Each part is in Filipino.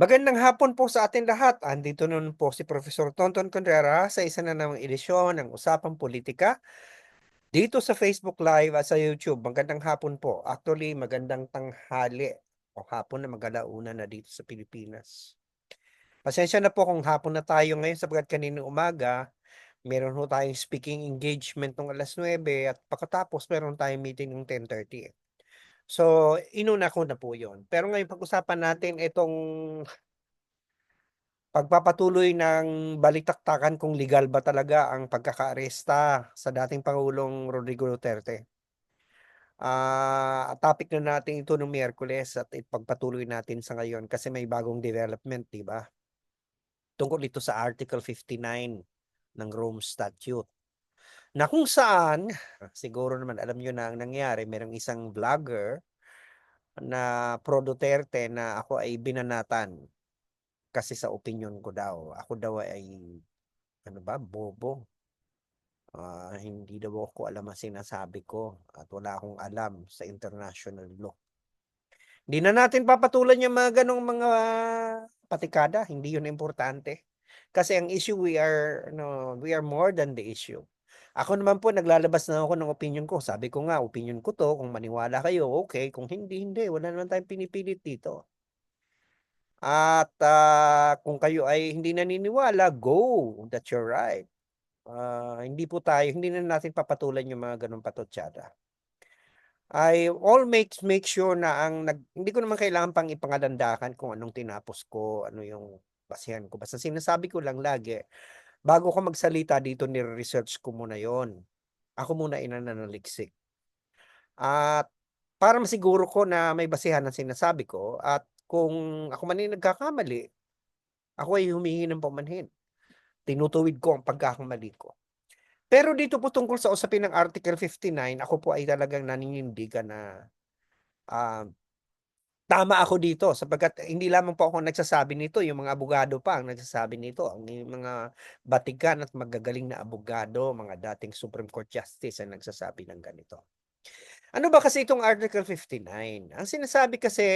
Magandang hapon po sa ating lahat. Andito naman po si Professor Tonton Contreras sa isa na namang edisyon ng Usapang Politika dito sa Facebook Live at sa YouTube. Magandang hapon po. Actually, magandang tanghali o hapon na mag-alauna na dito sa Pilipinas. Pasensya na po kung hapon na tayo ngayon sapagkat kanina umaga, meron ho tayong speaking engagement ng alas 9 at pagkatapos meron tayong meeting ng 10.30. So, inuna ko na po yon. Pero ngayon pag-usapan natin itong pagpapatuloy ng balitaktakan kung legal ba talaga ang pagkakaaresta sa dating Pangulong Rodrigo Duterte. Ah, topic na natin ito noong Miyerkules at ipagpatuloy natin sa ngayon kasi may bagong development, di ba? Tungkol ito sa Article 59 ng Rome Statute na kung saan, siguro naman alam nyo na ang nangyari, merong isang vlogger na pro Duterte na ako ay binanatan kasi sa opinion ko daw. Ako daw ay, ano ba, bobo. Uh, hindi daw ako alam ang sinasabi ko at wala akong alam sa international law. Hindi na natin papatulan yung mga ganong mga patikada. Hindi yun importante. Kasi ang issue, we are, no, we are more than the issue. Ako naman po, naglalabas na ako ng opinion ko. Sabi ko nga, opinion ko to. Kung maniwala kayo, okay. Kung hindi, hindi. Wala naman tayong pinipilit dito. At uh, kung kayo ay hindi naniniwala, go. That's your right. Uh, hindi po tayo, hindi na natin papatulan yung mga ganong patotsada. I all makes make sure na ang nag, hindi ko naman kailangan pang ipangalandakan kung anong tinapos ko, ano yung basihan ko. Basta sinasabi ko lang lagi, bago ko magsalita dito, ni-research ko muna yon. Ako muna inananaliksik. At para masiguro ko na may basihan ang sinasabi ko at kung ako man ay nagkakamali, ako ay humingi ng pamanhin. Tinutuwid ko ang pagkakamali ko. Pero dito po tungkol sa usapin ng Article 59, ako po ay talagang naninindigan na uh, tama ako dito sapagkat hindi lamang po ako nagsasabi nito, yung mga abogado pa ang nagsasabi nito, ang mga batikan at magagaling na abogado, mga dating Supreme Court Justice ang nagsasabi ng ganito. Ano ba kasi itong Article 59? Ang sinasabi kasi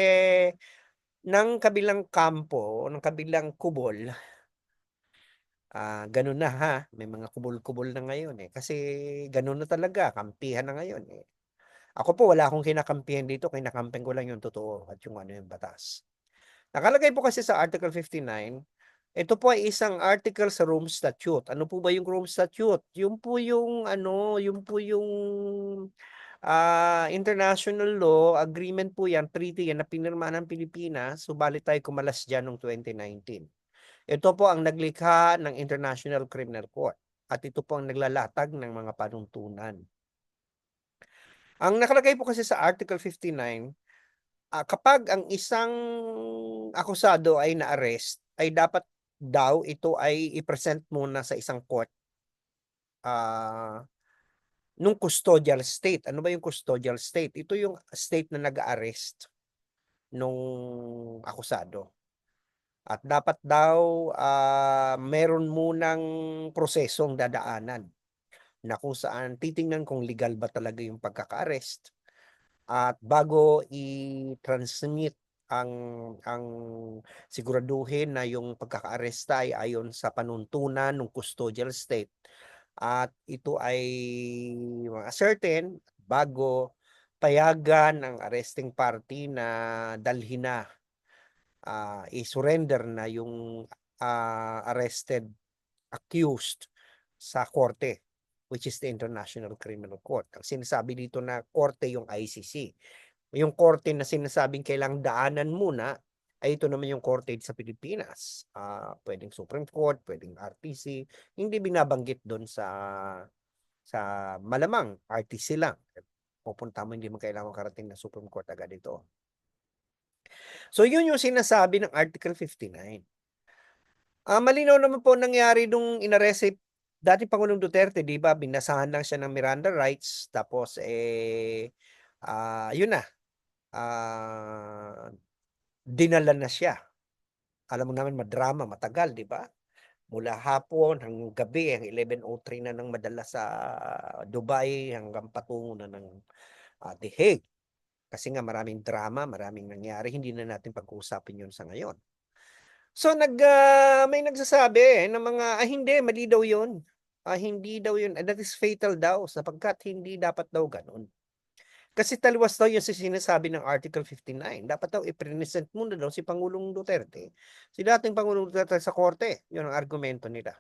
ng kabilang kampo, ng kabilang kubol, ah, gano'n na ha, may mga kubol-kubol na ngayon eh, kasi gano'n na talaga, kampihan na ngayon eh. Ako po wala akong kinakampihan dito, kinakamping ko lang yung totoo at yung ano yung batas. Nakalagay po kasi sa Article 59, ito po ay isang article sa Rome Statute. Ano po ba yung Rome Statute? Yung po yung ano, yung po yung uh, international law, agreement po yan, treaty yan na pinirma ng Pilipinas, subalit tayo kumalas dyan noong 2019. Ito po ang naglikha ng International Criminal Court at ito po ang naglalatag ng mga panuntunan. Ang nakalagay po kasi sa Article 59, uh, ah, kapag ang isang akusado ay na-arrest, ay dapat daw ito ay i-present muna sa isang court uh, nung custodial state. Ano ba yung custodial state? Ito yung state na nag-arrest nung akusado. At dapat daw uh, meron munang prosesong dadaanan na kung saan titingnan kung legal ba talaga yung pagkaka-arrest. At bago i-transmit ang ang siguraduhin na yung pagkaka-arresta ay ayon sa panuntunan ng custodial state. At ito ay mga certain bago payagan ng arresting party na dalhin na uh, i-surrender na yung uh, arrested accused sa korte which is the International Criminal Court. Ang sinasabi dito na korte yung ICC. Yung korte na sinasabing kailang daanan muna ay ito naman yung korte sa Pilipinas. Uh, pwedeng Supreme Court, pwedeng RTC. Hindi binabanggit doon sa sa malamang RTC lang. Pupunta mo hindi mo kailangan karating na Supreme Court agad ito. So yun yung sinasabi ng Article 59. Uh, malinaw naman po nangyari nung inarest dati Pangulong Duterte, 'di ba, binasahan lang siya ng Miranda rights tapos eh uh, yun na. Uh, dinala na siya. Alam mo naman madrama, matagal, 'di ba? Mula hapon hanggang gabi, ang 11:03 na nang madala sa Dubai hanggang patungo na ng uh, The Hague. Kasi nga maraming drama, maraming nangyari, hindi na natin pag-uusapin 'yon sa ngayon. So nag ah, may nagsasabi ng mga, "Ay hindi, mali daw 'yun. Ah, hindi daw 'yun, that is fatal daw sapagkat hindi dapat daw gano'n." Kasi taliwas daw 'yun sa sinasabi ng Article 59. Dapat daw i-present muna daw si Pangulong Duterte, si dating Pangulong Duterte sa korte, 'yun ang argumento nila.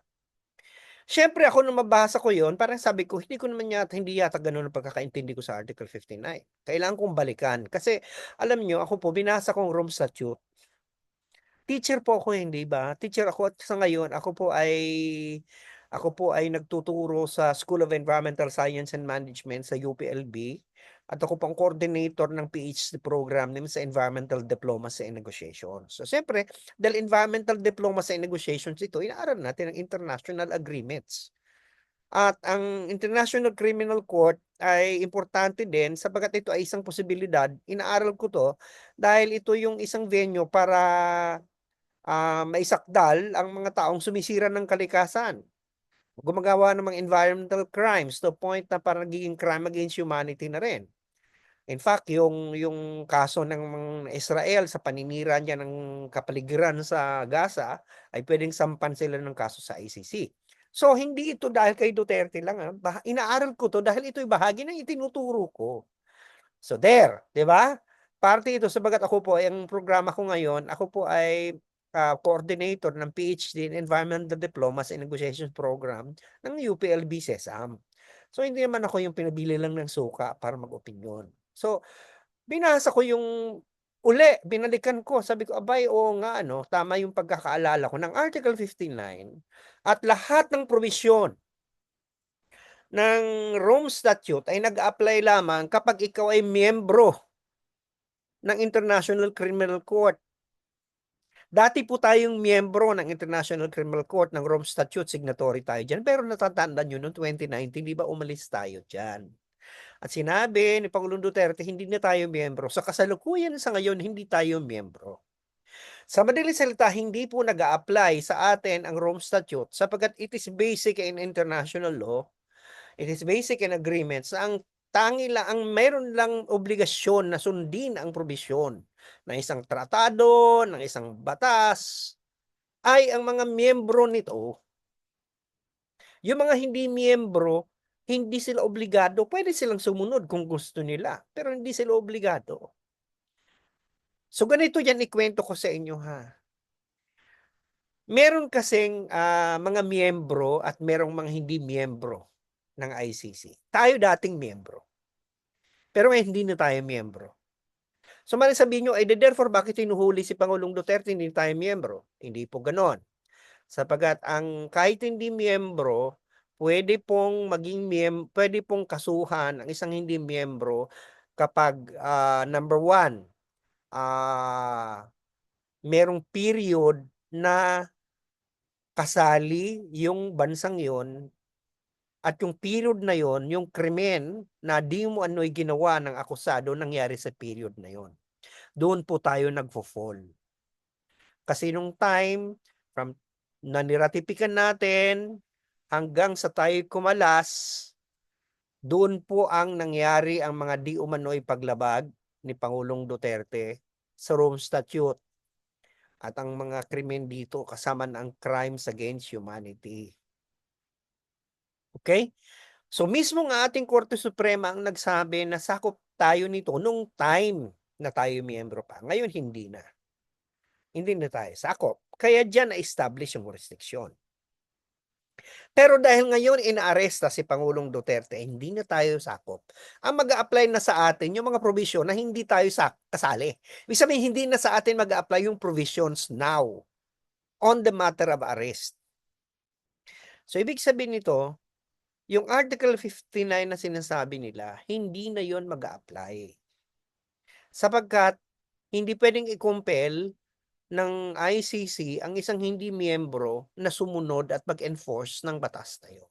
Siyempre ako nung mabasa ko 'yun, parang sabi ko, hindi ko naman yata hindi yata gano'n ang pagkakaintindi ko sa Article 59. Kailangan kong balikan kasi alam niyo ako po binasa ko ang Rome Statute. Teacher po ako, hindi ba? Teacher ako at sa ngayon ako po ay ako po ay nagtuturo sa School of Environmental Science and Management sa UPLB at ako pang coordinator ng PhD program namin sa Environmental Diplomacy and Negotiations. So siyempre, dahil Environmental Diplomacy and Negotiations ito, inaaral natin ang international agreements. At ang International Criminal Court ay importante din sapagkat ito ay isang posibilidad. Inaaral ko 'to dahil ito yung isang venue para ah, maisakdal ang mga taong sumisira ng kalikasan. Gumagawa ng mga environmental crimes to point na parang nagiging crime against humanity na rin. In fact, yung yung kaso ng Israel sa paninira niya ng kapaligiran sa Gaza ay puwedeng sampan sila ng kaso sa ICC. So hindi ito dahil kay Duterte lang, ah, inaaral ko 'to dahil ito'y bahagi ng itinuturo ko. So there, 'di ba? Parte ito sapagat ako po ay ang programa ko ngayon, ako po ay ah, coordinator ng PhD in Environmental Diplomacy and Negotiations Program ng UPLB CESAM. So hindi naman ako yung pinabili lang ng suka para mag-opinyon. So binasa ko yung uli, binalikan ko, sabi ko, "Abay, oo nga ano, tama yung pagkakaalala ko ng Article 59 at lahat ng probisyon ng Rome Statute ay nag-a-apply lamang kapag ikaw ay miyembro ng International Criminal Court." Dati po tayong miyembro ng International Criminal Court ng Rome Statute, signatory tayo diyan, pero natatandaan niyo noong 2019, 'di ba umalis tayo diyan. At sinabi ni Pangulong Duterte, hindi na tayo miyembro. Sa kasalukuyan sa ngayon, hindi tayo miyembro. Sa madaling salita, hindi po nag-a-apply sa atin ang Rome Statute sapagkat it is basic in international law. It is basic in agreements ang tangi lang ang meron lang obligasyon na sundin ang probisyon ng isang tratado, ng isang batas, ay ang mga miyembro nito. Yung mga hindi miyembro, hindi sila obligado, pwede silang sumunod kung gusto nila, pero hindi sila obligado. So ganito yan ikwento ko sa inyo ha. Meron kasing ah, mga miyembro at merong mga hindi miyembro ng ICC. Tayo dating miyembro. Pero ngayon hindi na tayo miyembro. So maaaring sabihin "Ay di therefore bakit hinuhuli si Pangulong Duterte hindi tayo miyembro?" Hindi po gano'n. Sapagkat ang kahit hindi miyembro, puwede pong maging miyem puwede pong kasuhan ang isang hindi miyembro kapag ah, number 1, ah, merong period na kasali yung bansang yun at yung period na yon, yung krimen na di mo ano'y ginawa ng akusado nangyari sa period na yon. Doon po tayo nagfo-fall. Kasi nung time from na niratipikan natin hanggang sa tayo'y kumalas, doon po ang nangyari ang mga di umano'y paglabag ni Pangulong Duterte sa Rome Statute. At ang mga krimen dito kasama ang crimes against humanity. Okay? So mismo ang ating Korte Suprema ang nagsabi na sakop tayo nito nung time na tayo miyembro pa. Ngayon hindi na. Hindi na tayo sakop. Kaya diyan na-establish yung jurisdiction. Pero dahil ngayon inaaresta si Pangulong Duterte, hindi na tayo sakop. Ang mag-a-apply na sa atin yung mga provision na hindi tayo kasali. Ibig sabihin, hindi na sa atin mag-a-apply yung provisions now on the matter of arrest. So ibig sabihin nito, yung Article 59 na sinasabi nila, hindi na yon mag-a-apply. Sapagkat hindi pwedeng i-compel ng ICC ang isang hindi miyembro na sumunod at mag-enforce ng batas na yun.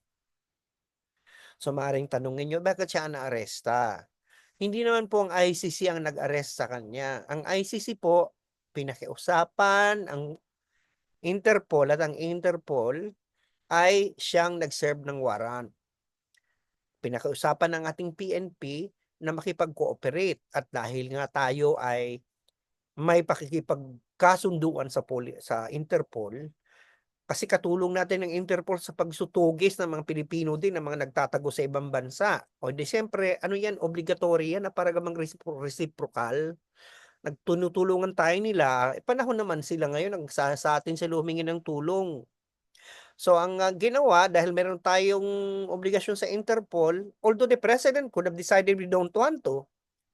So maaaring tanungin niyo, bakit siya naaresta? Hindi naman po ang ICC ang nag-arrest sa kanya. Ang ICC po, pinakiusapan ang Interpol at ang Interpol ay siyang nag-serve ng warrant. Pinakiusapan ng ating PNP na makipag-cooperate at dahil nga tayo ay may pakikipag kasunduan sa poli sa Interpol. Kasi katulong natin ng Interpol sa pagsutugis ng mga Pilipino din na mga nagtatago sa ibang bansa. O di siyempre, ano yan, obligatory yan na para gamang reciprocal. Nagtunutulungan tayo nila, eh, panahon naman sila ngayon ang sa sa atin sila humingi ng tulong. So ang, ah, ginawa dahil meron tayong obligasyon sa Interpol, although the president could have decided we don't want to,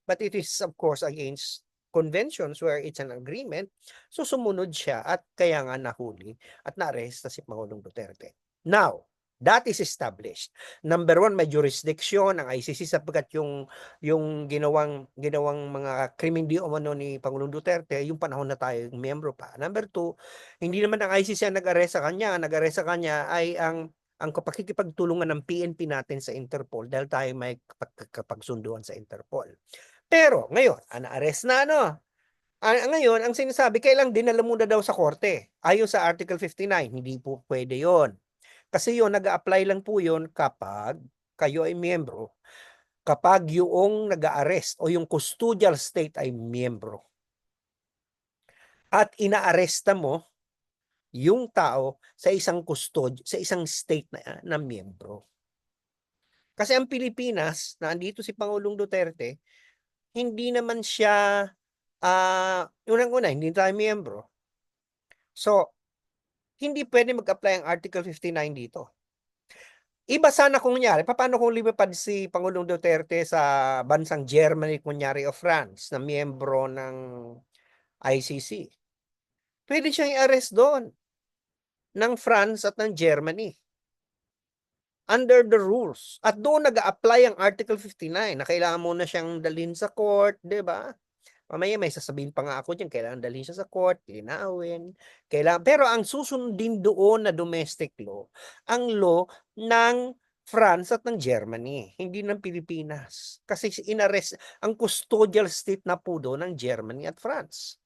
but it is of course against conventions where it's an agreement, so sumunod siya at kaya nga nahuli at naaresta si Pangulong Duterte. Now, that is established. Number one, may jurisdiction ang ICC sapagkat yung yung ginawang ginawang mga krimen di umano ni Pangulong Duterte yung panahon na tayo miyembro pa. Number two, hindi naman ang ICC ang nag-arrest sa kanya, ang nag-arrest sa kanya ay ang ang pakikipagtulungan ng PNP natin sa Interpol dahil tayo may kapagsunduan sa Interpol. Pero ngayon, ang na-arrest na ano, ah, ngayon ang sinasabi kailang dinala muna daw sa korte. Ayon sa Article 59, hindi po pwede 'yon. Kasi 'yon nag-a-apply lang po 'yon kapag kayo ay miyembro, kapag yoong nag-a-arrest o yung custodial state ay miyembro. At inaaresta mo yung tao sa isang custod sa isang state na na miyembro. Kasi ang Pilipinas, na andito si Pangulong Duterte, hindi naman siya, ah, unang-una hindi tayo miyembro. So, hindi pwede mag-apply ang Article 59 dito. Iba sana kung kunyari, papaano kung lumipad si Pangulong Duterte sa bansang Germany kunyari o France na miyembro ng ICC? Pwede siyang i-arrest doon ng France at ng Germany. Under the rules. At doon nag-a-apply ang Article 59 na kailangan mo na siyang dalhin sa court, 'di ba? Mamaya may sasabihin pa nga ako diyan, kailangan dalhin siya sa court, linawin, kailangan pero ang susundin doon na domestic law, ang law ng France at ng Germany, hindi ng Pilipinas. Kasi inarrest ang custodial state na po doon ng Germany at France.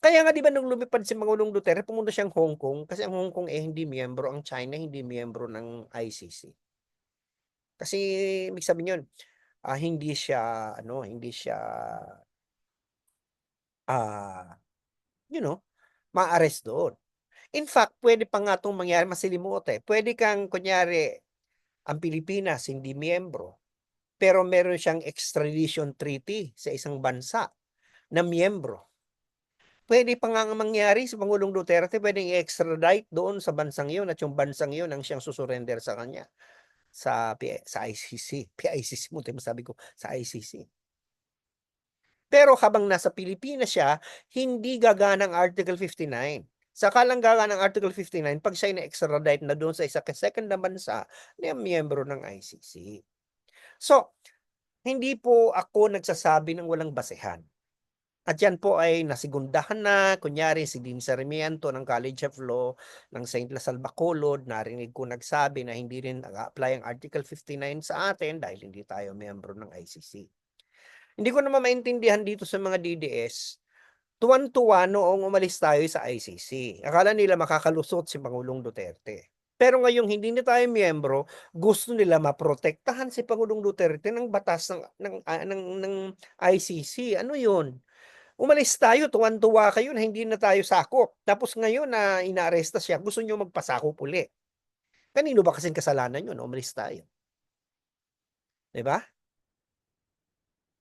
Kaya nga 'di ba nung lumipad si Pangulong Duterte pumunta siyang Hong Kong kasi ang Hong Kong eh hindi miyembro, ang China hindi miyembro ng ICC. Kasi ibig sabihin yun, ah, hindi siya ano, hindi siya ah, you know, ma-arrest doon. In fact, pwede pa nga 'tong mangyari masilimuot, eh. Pwede kang kunyari, ang Pilipinas hindi miyembro, pero meron siyang extradition treaty sa isang bansa na miyembro. Pwede pa ngang mangyari si Pangulong Duterte pwedeng i-extradite doon sa bansang yun at yung bansang yun ang siyang susurrender sa kanya sa sa ICC. PICC buti masabi ko, sa ICC. Pero habang nasa Pilipinas siya, hindi gagana ang Article 59. Saka lang gagana ang Article 59 pag siya na-extradite na doon sa isa second na bansa na miyembro ng ICC. So, hindi po ako nagsasabi ng walang basehan. At yan po ay nasigundahan na, kunyari si Dean Sarmiento ng College of Law ng St. Lasal Bacolod, narinig ko nagsabi na hindi rin nag-apply ang Article 59 sa atin dahil hindi tayo miyembro ng ICC. Hindi ko naman maintindihan dito sa mga DDS, tuwan-tuwa noong umalis tayo sa ICC. Akala nila makakalusot si Pangulong Duterte. Pero ngayong hindi na tayo miyembro, gusto nila maprotektahan si Pangulong Duterte ng batas ng ng, uh, ng, ng ICC. Ano 'yun? Umalis tayo, tuwan-tuwa kayo na hindi na tayo sakop. Tapos ngayon na inaaresta siya, gusto niyo magpasakop uli. Kanino ba kasing kasalanan yun? Umalis tayo. 'Di ba?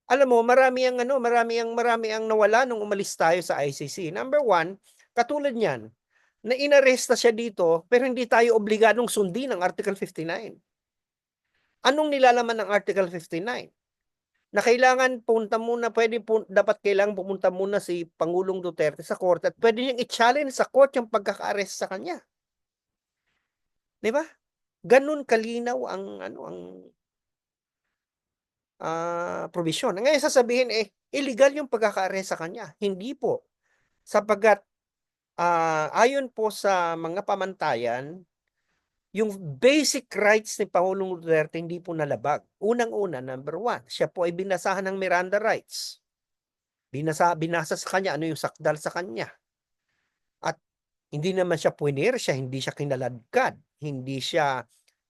Alam mo, marami ang ano, marami ang marami ang nawala nung umalis tayo sa ICC. Number one, katulad niyan, na inaresta siya dito, pero hindi tayo obligadong sundin ang Article 59. Anong nilalaman ng Article 59? na kailangan punta muna, pwede dapat kailangan pumunta muna si Pangulong Duterte sa korte at pwede niyang i-challenge sa court yung pagkaka-arrest sa kanya. 'Di ba? Ganun kalinaw ang ano ang uh, provision. Ngayon sasabihin eh illegal yung pagkaka-arrest sa kanya. Hindi po. Sapagat uh, ayon po sa mga pamantayan, yung basic rights ni Pangulong Duterte hindi po nalabag. Unang-una, number one, siya po ay binasahan ng Miranda rights. Binasa, binasa sa kanya ano yung sakdal sa kanya. At hindi naman siya puwiner siya, hindi siya kinaladkad, hindi siya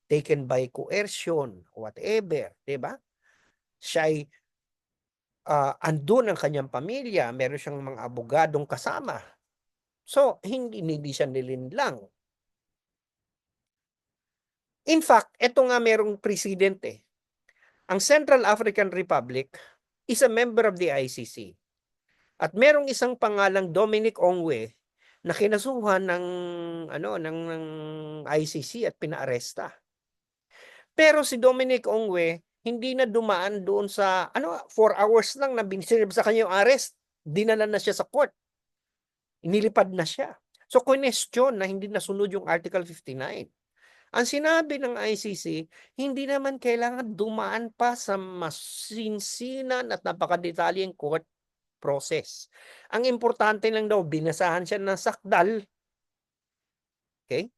taken by coercion, whatever, di ba? Siya ay uh, andun ang kanyang pamilya, meron siyang mga abogadong kasama, So, hindi hindi siya nilinlang. In fact, eto nga merong precedent, eh. Ang Central African Republic is a member of the ICC. At merong isang pangalang Dominic Ongwe na kinasuhan ng ano ng, ng ICC at pinaaresta. Pero si Dominic Ongwe hindi na dumaan doon sa ano 4 hours lang na binisirib sa kanya yung arrest. Dinala na siya sa court. Inilipad na siya. So question na hindi nasunod yung Article 59. Ang sinabi ng ICC, hindi naman kailangan dumaan pa sa masinsinan at napakadetalyeng court process. Ang importante lang daw, binasahan siya ng sakdal. Okay?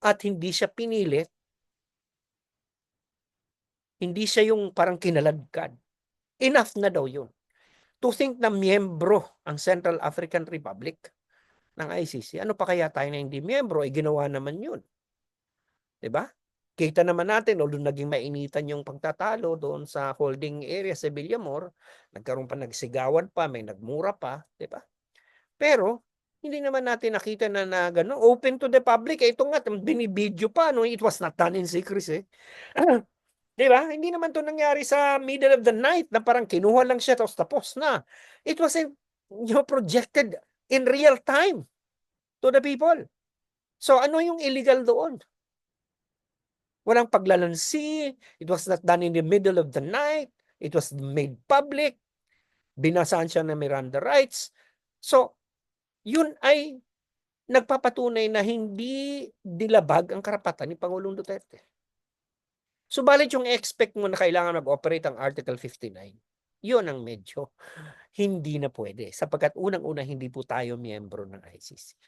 At hindi siya pinilit. Hindi siya yung parang kinaladkad. Enough na daw yun. To think na miyembro ang Central African Republic ng ICC, ano pa kaya tayo na hindi miyembro? Eh, ginawa naman yun. ba? Kita naman natin although naging mainitan yung pagtatalo doon sa holding area sa Villamor, nagkaroon pa nagsigawan pa, may nagmura pa, ba? Pero hindi naman natin nakita na, na gano'n, open to the public. Eh, ito nga, binibidyo pa, no? it was not done in secrecy. Eh. 'Di ba? Hindi naman to nangyari sa middle of the night na parang kinuha lang siya tapos tapos na. It was in, you know, projected in real time to the people. So ano yung illegal doon? Walang paglalansi. It was not done in the middle of the night. It was made public. Binasaan siya ng Miranda rights. So, yun ay nagpapatunay na hindi dilabag ang karapatan ni Pangulong Duterte. Subalit yung expect mo na kailangan mag-operate ang Article 59, yun ang medyo hindi na pwede sapagkat unang-una hindi po tayo miyembro ng ICC.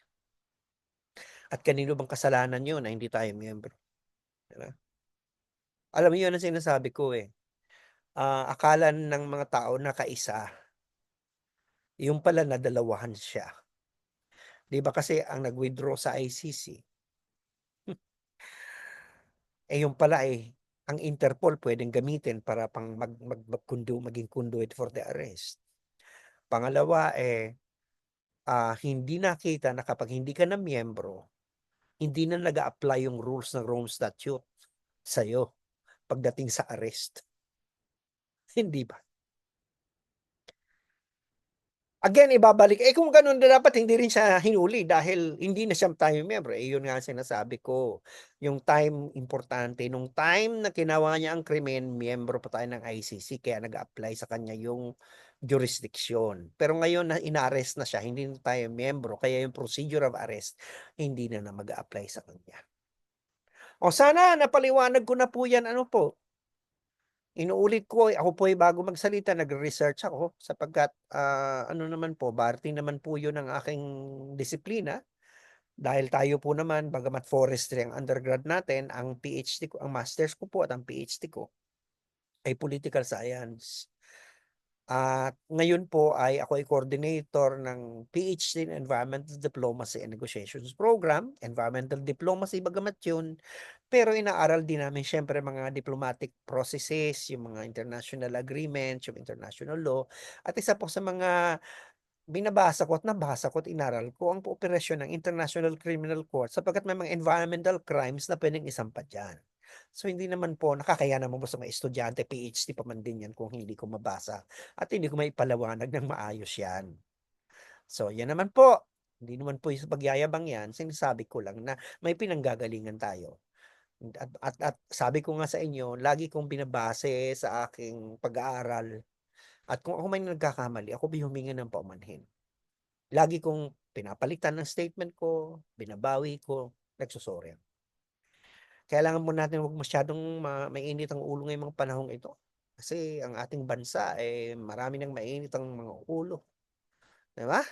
At kanino bang kasalanan yun na hindi tayo miyembro? Diba? Alam mo yun ang sinasabi ko eh. Uh, akala ng mga tao na kaisa. Yung pala nadalawahan siya. Di ba kasi ang nag-withdraw sa ICC, eh yung pala eh, ang Interpol pwedeng gamitin para pang mag, mag, magkundo, maging conduit for the arrest. Pangalawa eh, uh, hindi nakita na kapag hindi ka na miyembro, hindi na nag apply yung rules ng Rome Statute sa'yo pagdating sa arrest. Hindi ba? Again, ibabalik. Eh kung ganun na dapat, hindi rin siya hinuli dahil hindi na siya tayo member. Eh yun nga sinasabi ko. Yung time importante. Nung time na kinawa niya ang krimen, miyembro pa tayo ng ICC kaya nag-apply sa kanya yung jurisdiction. Pero ngayon na inarrest na siya, hindi na tayo miyembro, kaya yung procedure of arrest, hindi na na mag-apply sa kanya. O sana, napaliwanag ko na po yan, ano po, inuulit ko, ako po ay bago magsalita, nagre-research ako sapagkat uh, ano naman po, barting naman po yun ang aking disiplina. Dahil tayo po naman, bagamat forestry ang undergrad natin, ang PhD ko, ang master's ko po at ang PhD ko ay political science. At ngayon po ay ako ay coordinator ng PhD in Environmental Diplomacy and Negotiations Program, Environmental Diplomacy bagamat yun, pero inaaral din namin syempre mga diplomatic processes, yung mga international agreements, yung international law, at isa po sa mga binabasa ko at nabasa ko at inaral ko ang operasyon ng International Criminal Court sapagkat may mga environmental crimes na pwedeng isampa dyan. So hindi naman po nakakaya naman po sa mga estudyante, PhD pa man din yan kung hindi ko mabasa at hindi ko may palawanag ng maayos yan. So yan naman po, hindi naman po sa pagyayabang yan, sinasabi ko lang na may pinanggagalingan tayo. At, at, at sabi ko nga sa inyo, lagi kong binabase sa aking pag-aaral at kung ako may nagkakamali, ako huminga ng paumanhin. Lagi kong pinapalitan ng statement ko, binabawi ko, nagsusorry kailangan mo natin huwag masyadong ma mainit ang ulo ngayong mga panahong ito. Kasi ang ating bansa eh marami nang mainit ang mga ulo. 'Di ba?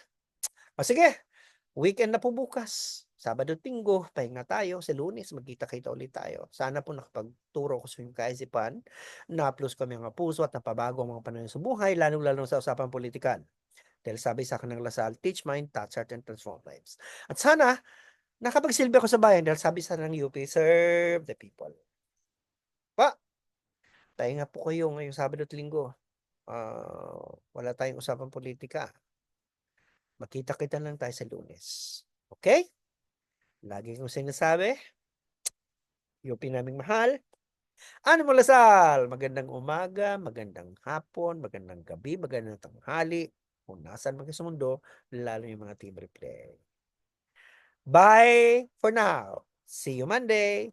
O sige, weekend na po bukas. Sabado at Linggo, pahinga tayo. Sa Lunes, magkita-kita ulit tayo. Sana po nakapagturo ko sa inyong kaisipan, na-plus kami ang puso at napabago ang mga panahon sa buhay, lalo-lalo sa usapang politikal. Dahil sabi sa akin ng Lasal, teach mind, touch heart, and transform lives. At sana, Nakapagsilbi ako sa bayan dahil sabi sa ng UP, serve the people. Pa, tayo nga po kayo ngayong Sabado at Linggo. Uh, wala tayong usapang politika. Makita-kita lang tayo sa lunes. Okay? Lagi kong sinasabi, UP naming mahal. Ano mo Lasal? Magandang umaga, magandang hapon, magandang gabi, magandang tanghali. Kung nasaan man sa mundo, lalo yung mga team replay. Bye for now. See you Monday.